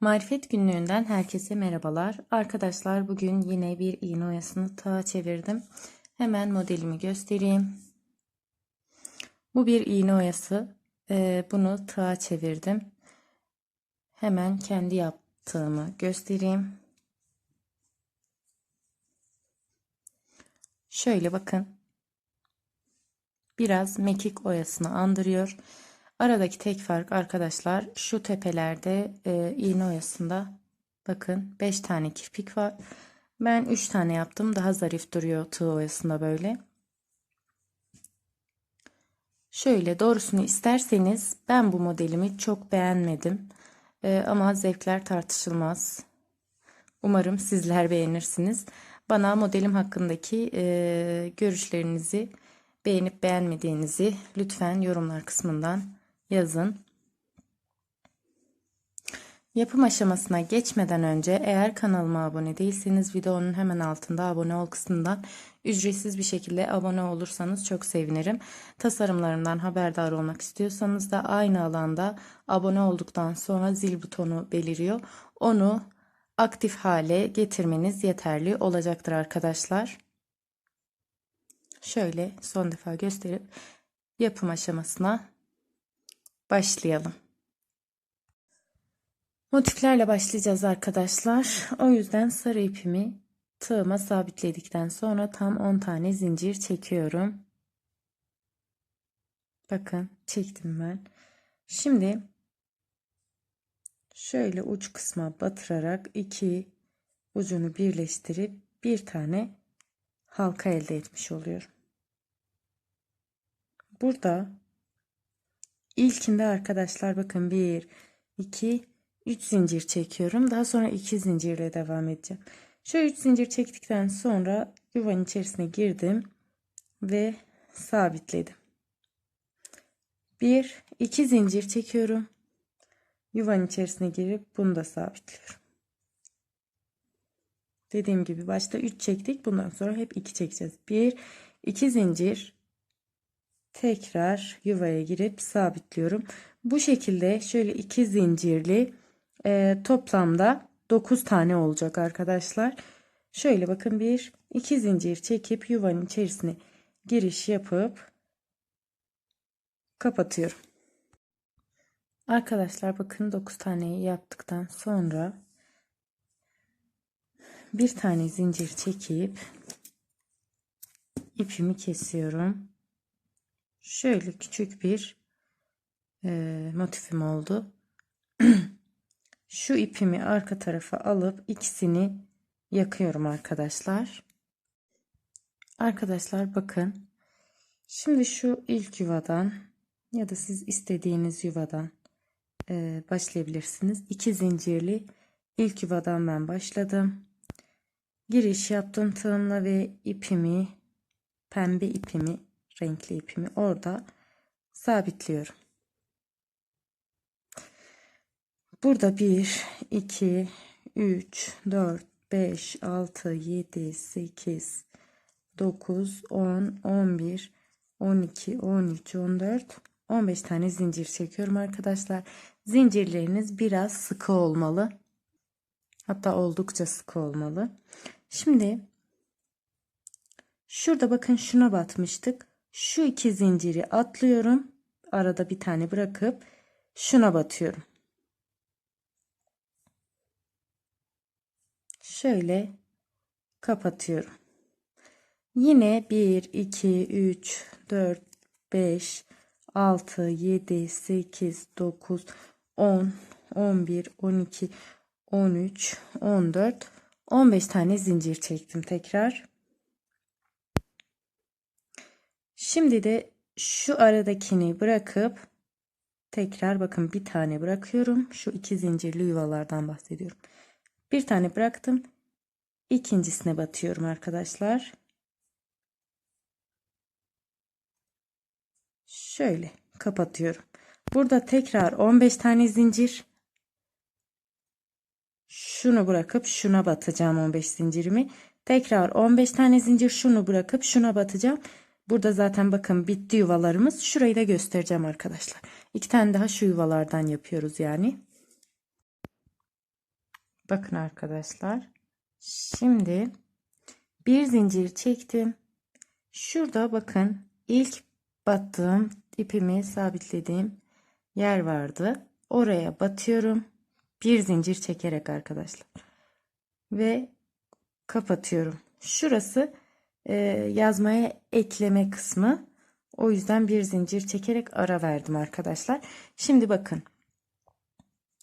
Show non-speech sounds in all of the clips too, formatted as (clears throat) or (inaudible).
Marifet günlüğünden herkese merhabalar. Arkadaşlar bugün yine bir iğne oyasını tağa çevirdim. Hemen modelimi göstereyim. Bu bir iğne oyası. Ee, bunu tağa çevirdim. Hemen kendi yaptığımı göstereyim. Şöyle bakın. Biraz mekik oyasını andırıyor. Aradaki tek fark arkadaşlar şu tepelerde e, iğne oyasında bakın 5 tane kirpik var. Ben 3 tane yaptım. Daha zarif duruyor tığ oyasında böyle. Şöyle doğrusunu isterseniz ben bu modelimi çok beğenmedim. E, ama zevkler tartışılmaz. Umarım sizler beğenirsiniz. Bana modelim hakkındaki e, görüşlerinizi beğenip beğenmediğinizi lütfen yorumlar kısmından yazın. Yapım aşamasına geçmeden önce eğer kanalıma abone değilseniz videonun hemen altında abone ol kısmından ücretsiz bir şekilde abone olursanız çok sevinirim. Tasarımlarımdan haberdar olmak istiyorsanız da aynı alanda abone olduktan sonra zil butonu beliriyor. Onu aktif hale getirmeniz yeterli olacaktır arkadaşlar. Şöyle son defa gösterip yapım aşamasına başlayalım. Motiflerle başlayacağız arkadaşlar. O yüzden sarı ipimi tığıma sabitledikten sonra tam 10 tane zincir çekiyorum. Bakın çektim ben. Şimdi şöyle uç kısma batırarak iki ucunu birleştirip bir tane halka elde etmiş oluyorum. Burada ilkinde arkadaşlar bakın 1 2 3 zincir çekiyorum. Daha sonra 2 zincirle devam edeceğim. Şu 3 zincir çektikten sonra yuvanın içerisine girdim ve sabitledim. 1 2 zincir çekiyorum. Yuvanın içerisine girip bunu da sabitliyorum. Dediğim gibi başta 3 çektik. Bundan sonra hep 2 çekeceğiz. 1 2 zincir tekrar yuvaya girip sabitliyorum. Bu şekilde şöyle 2 zincirli e, toplamda 9 tane olacak arkadaşlar. Şöyle bakın 1 2 zincir çekip yuvanın içerisine giriş yapıp kapatıyorum. Arkadaşlar bakın 9 taneyi yaptıktan sonra bir tane zincir çekip ipimi kesiyorum. Şöyle küçük bir e, motifim oldu. (clears throat) Şu ipimi arka tarafa alıp ikisini yakıyorum arkadaşlar. Arkadaşlar bakın. Şimdi şu ilk yuvadan ya da siz istediğiniz yuvadan e, başlayabilirsiniz. İki zincirli ilk yuvadan ben başladım giriş yaptım tığımla ve ipimi pembe ipimi renkli ipimi orada sabitliyorum. Burada 1 2 3 4 5 6 7 8 9 10 11 12 13 14 15 tane zincir çekiyorum arkadaşlar. Zincirleriniz biraz sıkı olmalı. Hatta oldukça sıkı olmalı. Şimdi şurada bakın şuna batmıştık. Şu iki zinciri atlıyorum. Arada bir tane bırakıp şuna batıyorum. Şöyle kapatıyorum. Yine 1 2 3 4 5 6 7 8 9 10 11 12 13 14 15 tane zincir çektim tekrar. Şimdi de şu aradakini bırakıp tekrar bakın bir tane bırakıyorum. Şu iki zincirli yuvalardan bahsediyorum. Bir tane bıraktım. İkincisine batıyorum arkadaşlar. Şöyle kapatıyorum. Burada tekrar 15 tane zincir şunu bırakıp şuna batacağım 15 zincirimi. Tekrar 15 tane zincir şunu bırakıp şuna batacağım. Burada zaten bakın bitti yuvalarımız. Şurayı da göstereceğim arkadaşlar. İki tane daha şu yuvalardan yapıyoruz yani. Bakın arkadaşlar. Şimdi bir zincir çektim. Şurada bakın ilk battığım ipimi sabitlediğim yer vardı. Oraya batıyorum. Bir zincir çekerek arkadaşlar. Ve kapatıyorum. Şurası e, yazmaya ekleme kısmı. O yüzden bir zincir çekerek ara verdim arkadaşlar. Şimdi bakın.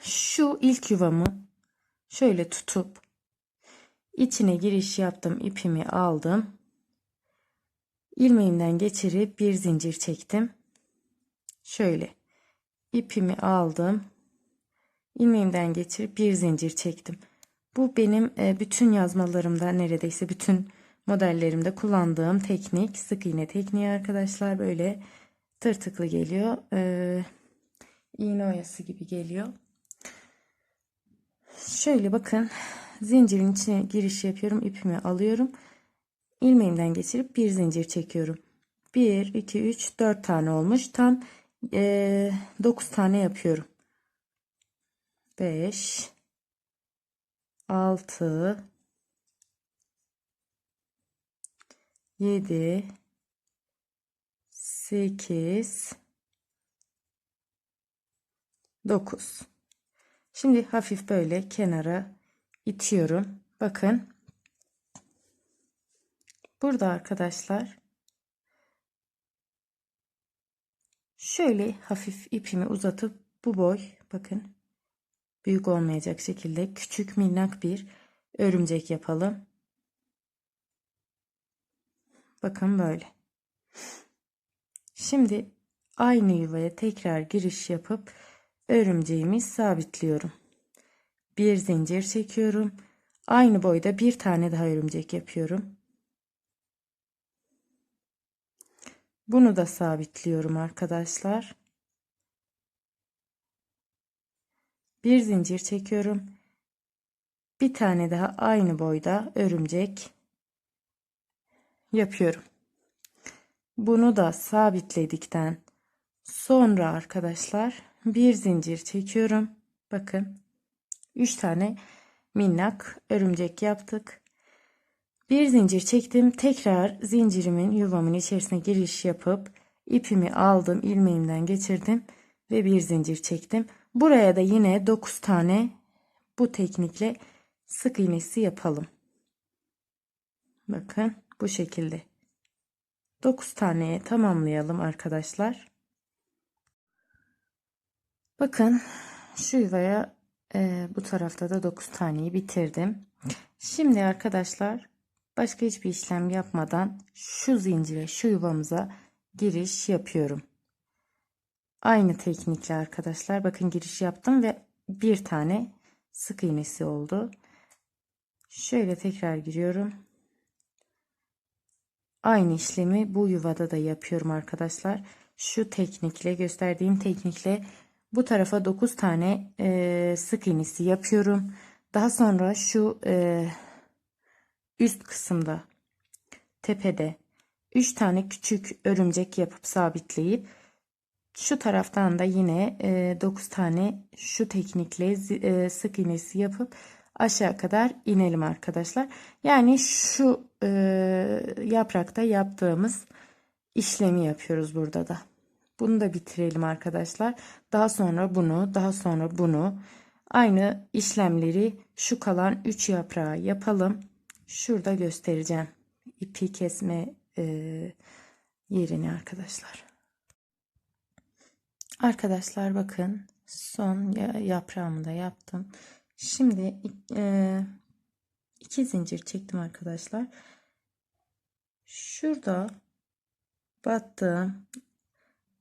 Şu ilk yuvamı şöyle tutup içine giriş yaptım. ipimi aldım. ilmeğimden geçirip bir zincir çektim. Şöyle ipimi aldım. ilmeğimden geçirip bir zincir çektim. Bu benim e, bütün yazmalarımda neredeyse bütün modellerimde kullandığım teknik sık iğne tekniği arkadaşlar böyle tırtıklı geliyor. Ee, iğne oyası gibi geliyor. Şöyle bakın zincirin içine giriş yapıyorum ipimi alıyorum ilmeğimden geçirip bir zincir çekiyorum 1 2 3 4 tane olmuş tam e, 9 tane yapıyorum 5 6 7 8 9 Şimdi hafif böyle kenara itiyorum. Bakın. Burada arkadaşlar şöyle hafif ipimi uzatıp bu boy bakın büyük olmayacak şekilde küçük minnak bir örümcek yapalım. Bakın böyle. Şimdi aynı yuvaya tekrar giriş yapıp örümceğimi sabitliyorum. Bir zincir çekiyorum. Aynı boyda bir tane daha örümcek yapıyorum. Bunu da sabitliyorum arkadaşlar. Bir zincir çekiyorum. Bir tane daha aynı boyda örümcek yapıyorum. Bunu da sabitledikten sonra arkadaşlar bir zincir çekiyorum. Bakın 3 tane minnak örümcek yaptık. Bir zincir çektim. Tekrar zincirimin yuvamın içerisine giriş yapıp ipimi aldım, ilmeğimden geçirdim ve bir zincir çektim. Buraya da yine 9 tane bu teknikle sık iğnesi yapalım. Bakın bu şekilde. 9 taneye tamamlayalım arkadaşlar. Bakın şu yuvaya e, bu tarafta da 9 taneyi bitirdim. Şimdi arkadaşlar başka hiçbir işlem yapmadan şu zincire şu yuvamıza giriş yapıyorum. Aynı teknikle arkadaşlar bakın giriş yaptım ve bir tane sık iğnesi oldu. Şöyle tekrar giriyorum. Aynı işlemi bu yuvada da yapıyorum arkadaşlar. Şu teknikle gösterdiğim teknikle bu tarafa 9 tane e, sık iğnesi yapıyorum. Daha sonra şu e, üst kısımda tepede 3 tane küçük örümcek yapıp sabitleyip şu taraftan da yine e, 9 tane şu teknikle e, sık iğnesi yapıp aşağı kadar inelim arkadaşlar. Yani şu e, yaprakta yaptığımız işlemi yapıyoruz burada da. Bunu da bitirelim arkadaşlar. Daha sonra bunu, daha sonra bunu. Aynı işlemleri şu kalan 3 yaprağı yapalım. Şurada göstereceğim. ipi kesme e, yerini arkadaşlar. Arkadaşlar bakın son yaprağımı da yaptım. Şimdi e, iki zincir çektim arkadaşlar. Şurada battığım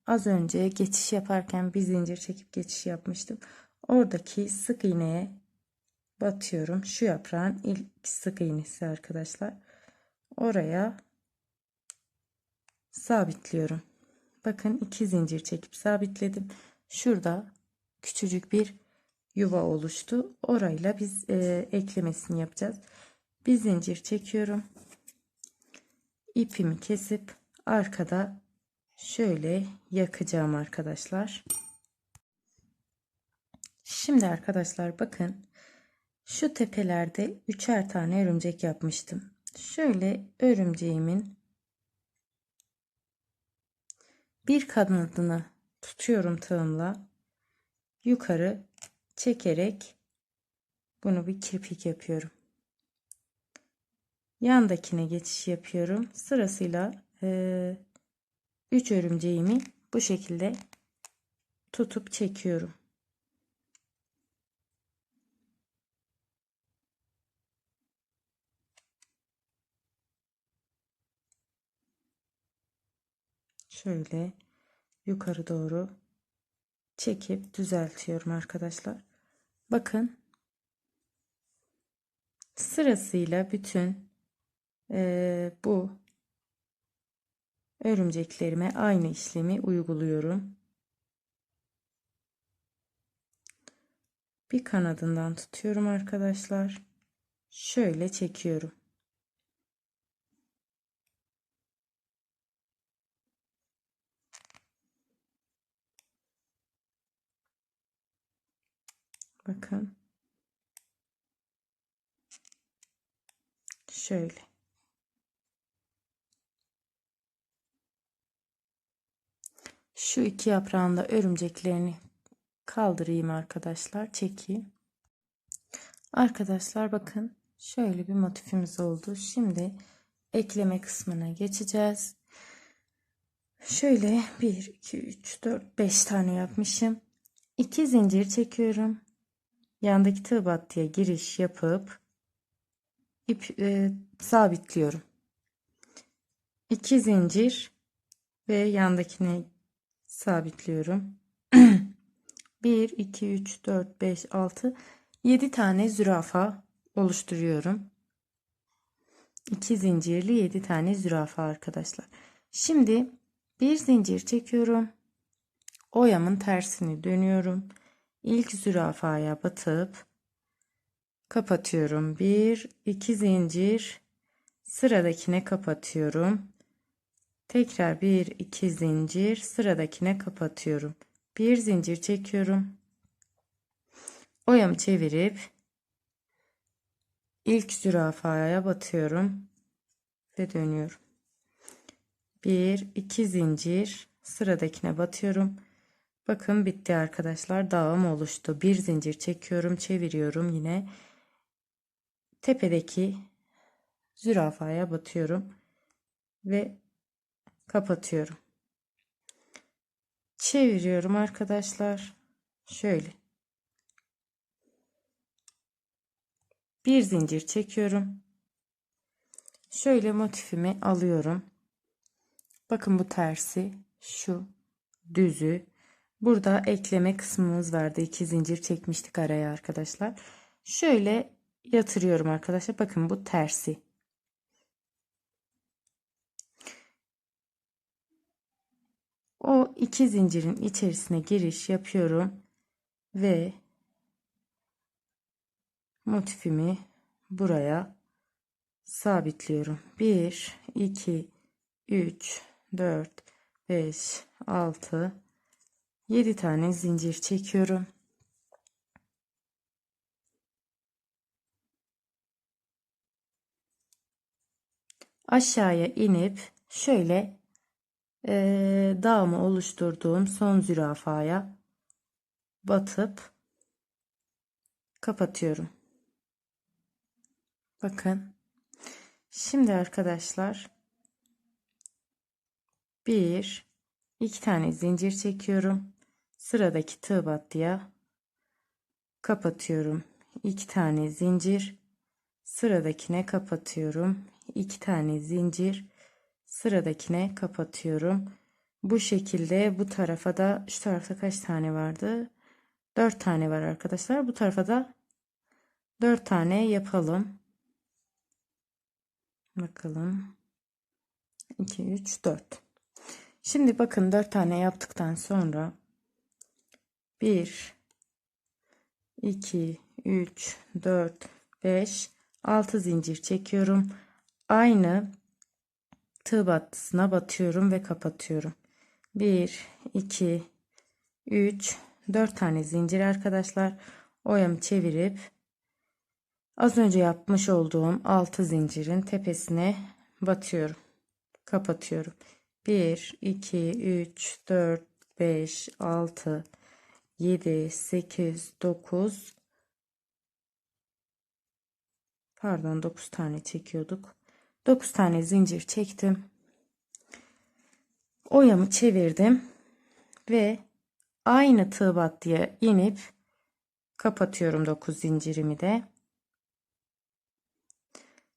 Az önce geçiş yaparken bir zincir çekip geçiş yapmıştım. Oradaki sık iğneye batıyorum. Şu yaprağın ilk sık iğnesi arkadaşlar. Oraya sabitliyorum. Bakın iki zincir çekip sabitledim. Şurada küçücük bir yuva oluştu. Orayla biz e, eklemesini yapacağız. Bir zincir çekiyorum. İpimi kesip arkada şöyle yakacağım arkadaşlar. Şimdi arkadaşlar bakın Şu tepelerde üçer tane örümcek yapmıştım. Şöyle örümceğimin bir kanadını tutuyorum tığımla yukarı çekerek bunu bir kirpik yapıyorum. Yandakine geçiş yapıyorum. Sırasıyla 3 örümceğimi bu şekilde tutup çekiyorum. Şöyle yukarı doğru çekip düzeltiyorum arkadaşlar. Bakın sırasıyla bütün e, bu örümceklerime aynı işlemi uyguluyorum. Bir kanadından tutuyorum arkadaşlar. Şöyle çekiyorum. Bakın. Şöyle. Şu iki yaprağında örümceklerini kaldırayım arkadaşlar. Çekeyim. Arkadaşlar bakın şöyle bir motifimiz oldu. Şimdi ekleme kısmına geçeceğiz. Şöyle 1, 2, 3, 4, 5 tane yapmışım. 2 zincir çekiyorum. Yandaki tığ battıya giriş yapıp ip e, sabitliyorum. 2 zincir ve yandakine sabitliyorum. 1 2 3 4 5 6 7 tane zürafa oluşturuyorum. 2 zincirli 7 tane zürafa arkadaşlar. Şimdi bir zincir çekiyorum. Oyamın tersini dönüyorum. İlk zürafaya batıp kapatıyorum. 1 2 zincir sıradakine kapatıyorum. Tekrar 1 2 zincir sıradakine kapatıyorum. Bir zincir çekiyorum. Oyamı çevirip ilk zürafaya batıyorum ve dönüyorum. 1 2 zincir sıradakine batıyorum. Bakın bitti arkadaşlar. Dağım oluştu. Bir zincir çekiyorum, çeviriyorum yine. Tepedeki zürafaya batıyorum ve kapatıyorum. Çeviriyorum arkadaşlar. Şöyle. Bir zincir çekiyorum. Şöyle motifimi alıyorum. Bakın bu tersi, şu düzü. Burada ekleme kısmımız vardı. İki zincir çekmiştik araya arkadaşlar. Şöyle yatırıyorum arkadaşlar. Bakın bu tersi. O iki zincirin içerisine giriş yapıyorum ve motifimi buraya sabitliyorum. 1 2 3 4 5 6 7 tane zincir çekiyorum. Aşağıya inip şöyle e, dağımı oluşturduğum son zürafaya batıp kapatıyorum. Bakın. Şimdi arkadaşlar bir iki tane zincir çekiyorum. Sıradaki tığ battıya kapatıyorum. iki tane zincir sıradakine kapatıyorum. iki tane zincir sıradakine kapatıyorum. Bu şekilde bu tarafa da şu tarafta kaç tane vardı? 4 tane var arkadaşlar. Bu tarafa da 4 tane yapalım. Bakalım. 2 3 4. Şimdi bakın 4 tane yaptıktan sonra 1 2 3 4 5 6 zincir çekiyorum. Aynı tığ battısına batıyorum ve kapatıyorum. 1 2 3 4 tane zincir arkadaşlar. Oyamı çevirip Az önce yapmış olduğum 6 zincirin tepesine batıyorum. Kapatıyorum. 1, 2, 3, 4, 5, 6, 7, 8, 9, pardon 9 tane çekiyorduk. 9 tane zincir çektim. Oyamı çevirdim ve aynı tığ battıya inip kapatıyorum 9 zincirimi de.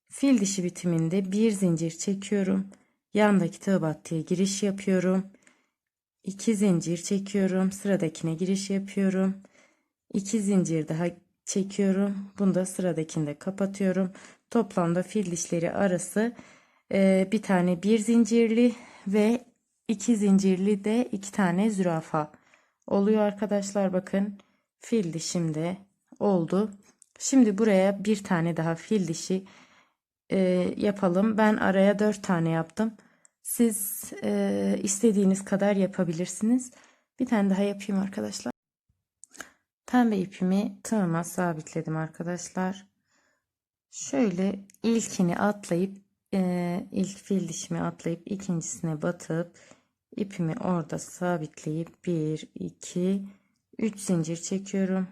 Fil dişi bitiminde bir zincir çekiyorum. Yandaki tığ battıya giriş yapıyorum. 2 zincir çekiyorum. Sıradakine giriş yapıyorum. 2 zincir daha çekiyorum. Bunda sıradakinde kapatıyorum. Toplamda fil dişleri arası e, bir tane bir zincirli ve iki zincirli de iki tane zürafa oluyor arkadaşlar. Bakın fil dişimde oldu. Şimdi buraya bir tane daha fil dişi e, yapalım. Ben araya dört tane yaptım. Siz e, istediğiniz kadar yapabilirsiniz. Bir tane daha yapayım arkadaşlar. Pembe ipimi tığıma sabitledim arkadaşlar. Şöyle ilkini atlayıp e, ilk fil dişimi atlayıp ikincisine batıp ipimi orada sabitleyip 1 2 3 zincir çekiyorum.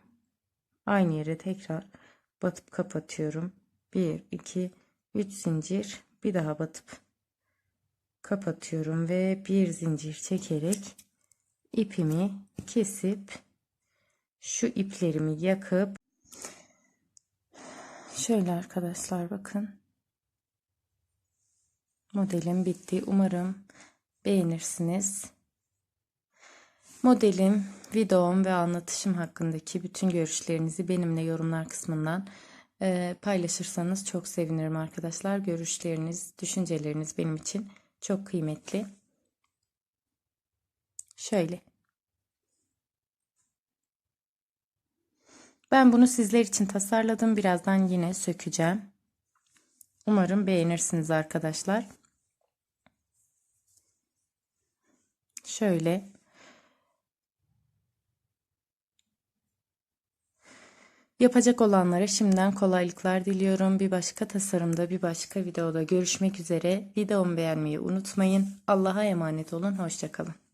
Aynı yere tekrar batıp kapatıyorum. 1 2 3 zincir bir daha batıp kapatıyorum ve bir zincir çekerek ipimi kesip şu iplerimi yakıp şöyle arkadaşlar bakın. Modelim bitti. Umarım beğenirsiniz. Modelim videom ve anlatışım hakkındaki bütün görüşlerinizi benimle yorumlar kısmından e, paylaşırsanız çok sevinirim arkadaşlar. Görüşleriniz düşünceleriniz benim için çok kıymetli. Şöyle Ben bunu sizler için tasarladım. Birazdan yine sökeceğim. Umarım beğenirsiniz arkadaşlar. Şöyle. Yapacak olanlara şimdiden kolaylıklar diliyorum. Bir başka tasarımda, bir başka videoda görüşmek üzere. Videomu beğenmeyi unutmayın. Allah'a emanet olun. Hoşçakalın.